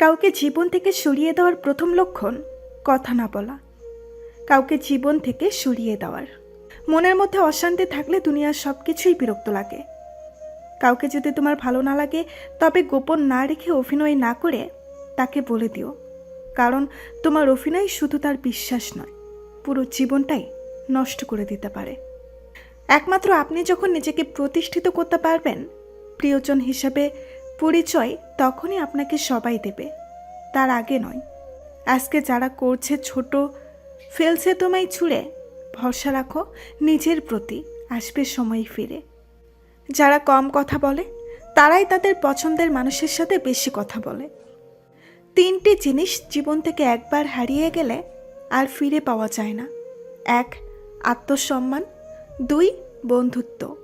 কাউকে জীবন থেকে সরিয়ে দেওয়ার প্রথম লক্ষণ কথা না বলা। কাউকে জীবন থেকে সরিয়ে দেওয়ার। মনের মধ্যে অশান্তি থাকলে দুনিয়ার সব কিছুই বিরক্ত লাগে। কাউকে যদি তোমার ভালো না লাগে, তবে গোপন না রেখে অভিনয় না করে তাকে বলে দিও। কারণ তোমার অভিনয় শুধু তার বিশ্বাস নয়, পুরো জীবনটাই নষ্ট করে দিতে পারে। একমাত্র আপনি যখন নিজেকে প্রতিষ্ঠিত করতে পারবেন, প্রিয়জন হিসাবে পরিচয় তখনই আপনাকে সবাই দেবে, তার আগে নয়। আজকে যারা করছে ছোট, ফেলছে তোমায় ছুঁড়ে, ভরসা রাখো, নিজের প্রতি আসবে সময় ফিরে। যারা কম কথা বলে, তারাই তাদের পছন্দের মানুষের সাথে বেশি কথা বলে। তিনটি জিনিস জীবন থেকে একবার হারিয়ে গেলে আর ফিরে পাওয়া যায় না। এক, আত্মসম্মান। দুই, বন্ধুত্ব।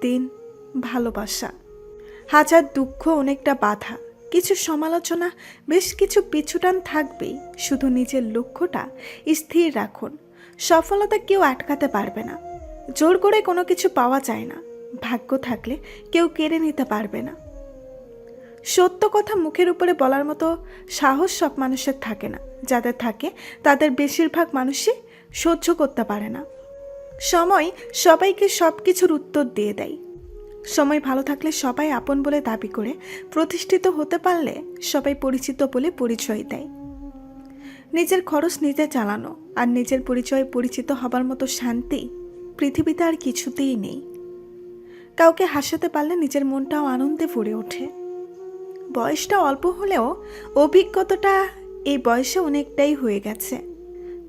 তিন, ভালোবাসা। হাজার দুঃখ, অনেকটা বাধা, কিছু সমালোচনা, বেশ কিছু পিছুটান থাকবেই, শুধু নিজের লক্ষ্যটা স্থির রাখুন। সফলতা কেউ আটকাতে পারবে না। জোর করে কোনো কিছু পাওয়া যায় না। ভাগ্য থাকলে কেউ কেড়ে নিতে পারবে না। সত্য কথা মুখের উপরে বলার মতো সাহস সব মানুষের থাকে না। যাদের থাকে, তাদের বেশিরভাগ মানুষই সহ্য করতে পারে না। সময় সবাইকে সব কিছুর উত্তর দিয়ে দেয়। সময় ভালো থাকলে সবাই আপন বলে দাবি করে প্রতিষ্ঠিত হতে পারলে সবাই পরিচিত বলে পরিচয় দেয়। নিজের খরচ নিজে চালানো আর নিজের পরিচয়ে পরিচিত হবার মতো শান্তি পৃথিবীতে আর কিছুতেই নেই। কাউকে হাসাতে পারলে নিজের মনটাও আনন্দে ভরে ওঠে। বয়সটা অল্প হলেও অভিজ্ঞতাটা এই বয়সে অনেকটাই হয়ে গেছে।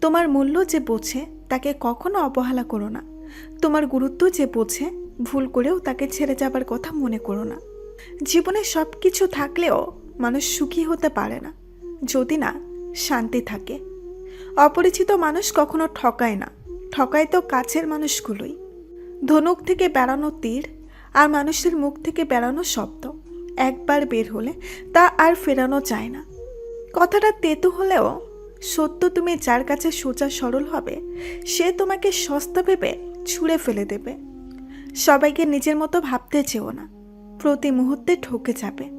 তোমার মূল্য যে বোঝে তাকে কখনো অবহেলা করো না। তোমার গুরুত্ব যে বোঝে, ভুল করেও তাকে ছেড়ে যাবার কথা মনে করো না। জীবনে সব কিছু থাকলেও মানুষ সুখী হতে পারে না, যদি না শান্তি থাকে। অপরিচিত মানুষ কখনো ঠকায় না, ঠকায় তো কাছের মানুষগুলোই। ধনুক থেকে বেড়ানো তীর আর মানুষের মুখ থেকে বেড়ানো শব্দ, একবার বের হলে তা আর ফেরানো যায় না। কথাটা তেতু হলেও সত্য তুমি যার কাছে সোজা সরল হবে, সে তোমাকে সস্তা ভেবে ছুঁড়ে ফেলে দেবে। সবাইকে নিজের মতো ভাবতে চেও না। প্রতি মুহূর্তে ঠকে যাবে।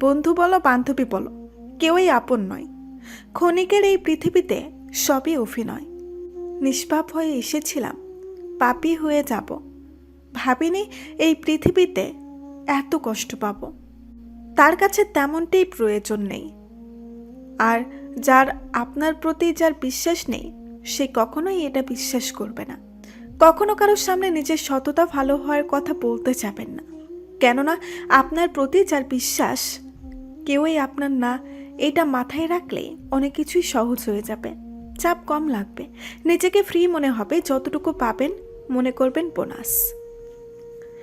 বন্ধু বলো, বান্ধবী বলো, কেউই আপন নয়। ক্ষণিকের এই পৃথিবীতে সবই অভিনয়। নিষ্পাপ হয়ে এসেছিলাম, পাপি হয়ে যাব। ভাবিনি এই পৃথিবীতে এত কষ্ট পাবো। তার কাছে তেমনটাই প্রয়োজন নেই। আর যার আপনার প্রতি যার বিশ্বাস নেই, সে কখনোই এটা বিশ্বাস করবে না। কখনো কারোর সামনে নিজের সততা ভালো হওয়ার কথা বলতে যাবেন না। কেননা আপনার প্রতি যার বিশ্বাস, কেউই আপনার না, এটা মাথায় রাখলে অনেক কিছুই সহজ হয়ে যাবে। চাপ কম লাগবে। নিজেকে ফ্রি মনে হবে, যতটুকু পাবেন, মনে করবেন বোনাস।